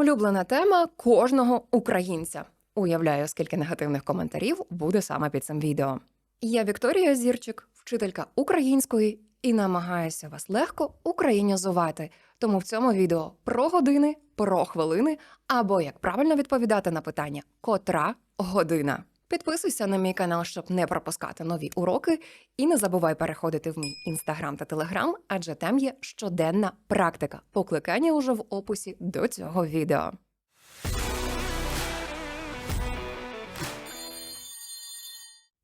Улюблена тема кожного українця. Уявляю, скільки негативних коментарів буде саме під цим відео. Я Вікторія Зірчик, вчителька української, і намагаюся вас легко українізувати. Тому в цьому відео про години, про хвилини або як правильно відповідати на питання котра година. Підписуйся на мій канал, щоб не пропускати нові уроки, і не забувай переходити в мій інстаграм та телеграм, адже там є щоденна практика. Покликання уже в описі до цього відео.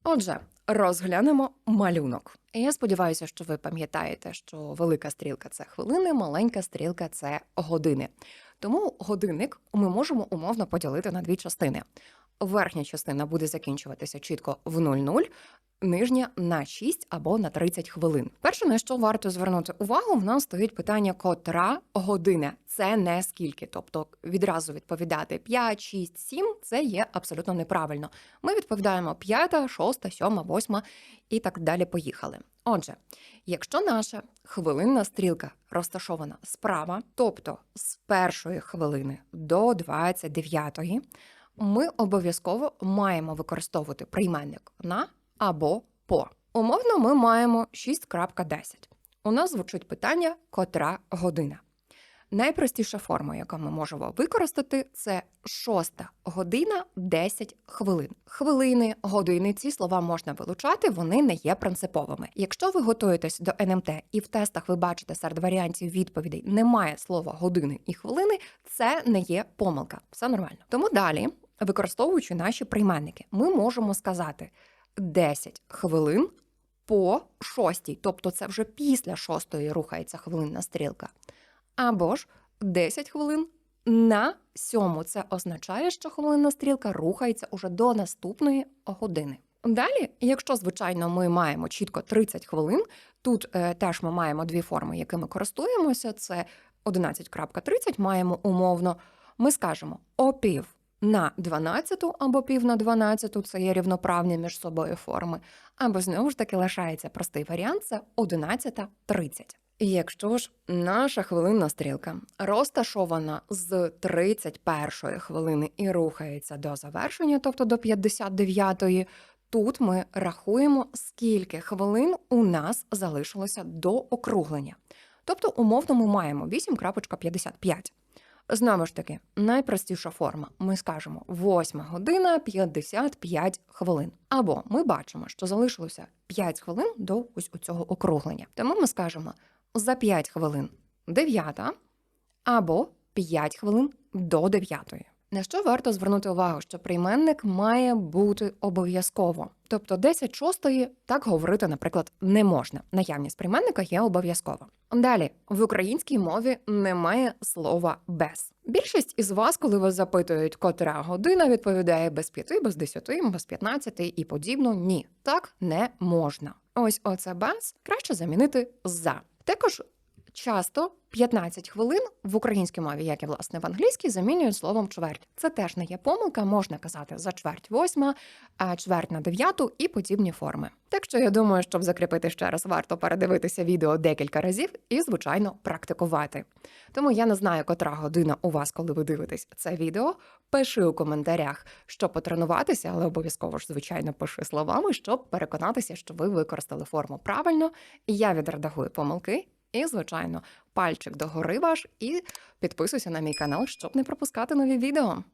Отже, розглянемо малюнок. Я сподіваюся, що ви пам'ятаєте, що велика стрілка це хвилини, маленька стрілка це години. Тому годинник ми можемо умовно поділити на дві частини. Верхня частина буде закінчуватися чітко в 00, нижня на 6 або на 30 хвилин. Перше, на що варто звернути увагу, в нас стоїть питання котра година. Це не скільки. Тобто відразу відповідати 5, 6, 7 – це є абсолютно неправильно. Ми відповідаємо 5, 6, 7, 8 і так далі поїхали. Отже, якщо наша хвилинна стрілка розташована справа, тобто з першої хвилини до 29-ї, ми обов'язково маємо використовувати прийменник на або по. Умовно, ми маємо 6.10. У нас звучить питання котра година. Найпростіша форма, яку ми можемо використати, це шоста година 10 хвилин. Хвилини, години ці слова можна вилучати, вони не є принциповими. Якщо ви готуєтесь до НМТ і в тестах ви бачите серед варіантів відповідей немає слова години і хвилини, це не є помилка. Все нормально. Тому далі, використовуючи наші прийменники, ми можемо сказати 10 хвилин по шостій, тобто це вже після шостої рухається хвилинна стрілка. Або ж 10 хвилин на сьому. Це означає, що хвилинна стрілка рухається уже до наступної години. Далі, якщо звичайно ми маємо чітко 30 хвилин, тут е, теж ми маємо дві форми, якими користуємося. Це 11.30 маємо умовно. Ми скажемо опів на 12 або пів на 12, це є рівноправні між собою форми, або знову ж таки лишається простий варіант це 11.30. Якщо ж наша хвилинна стрілка розташована з 31 хвилини і рухається до завершення, тобто до 59-ї, тут ми рахуємо, скільки хвилин у нас залишилося до округлення. Тобто, умовно, ми маємо 8.55. Знову ж таки, найпростіша форма. Ми скажемо 8 година 55 хвилин. Або ми бачимо, що залишилося 5 хвилин до ось цього округлення. Тому ми скажемо за 5 хвилин 9 або 5 хвилин до 9. На що варто звернути увагу, що прийменник має бути обов'язково. Тобто 10 шостої так говорити, наприклад, не можна. Наявність прийменника є обов'язкова. Далі в українській мові немає слова без. Більшість із вас, коли вас запитують, котра година, відповідає без 5, без 10, без 15 і подібно. Ні, так не можна. Ось оце без краще замінити за. Також часто 15 хвилин в українській мові, як і власне в англійській, замінюють словом чверть. Це теж не є помилка, можна казати за чверть восьма, чверть на дев'яту і подібні форми. Так що я думаю, щоб закріпити ще раз, варто передивитися відео декілька разів і, звичайно, практикувати. Тому я не знаю, котра година у вас, коли ви дивитесь це відео. Пиши у коментарях, щоб потренуватися, але обов'язково ж, звичайно, пиши словами, щоб переконатися, що ви використали форму правильно. І я відредагую помилки. І, звичайно, пальчик догори ваш і підписуйся на мій канал, щоб не пропускати нові відео.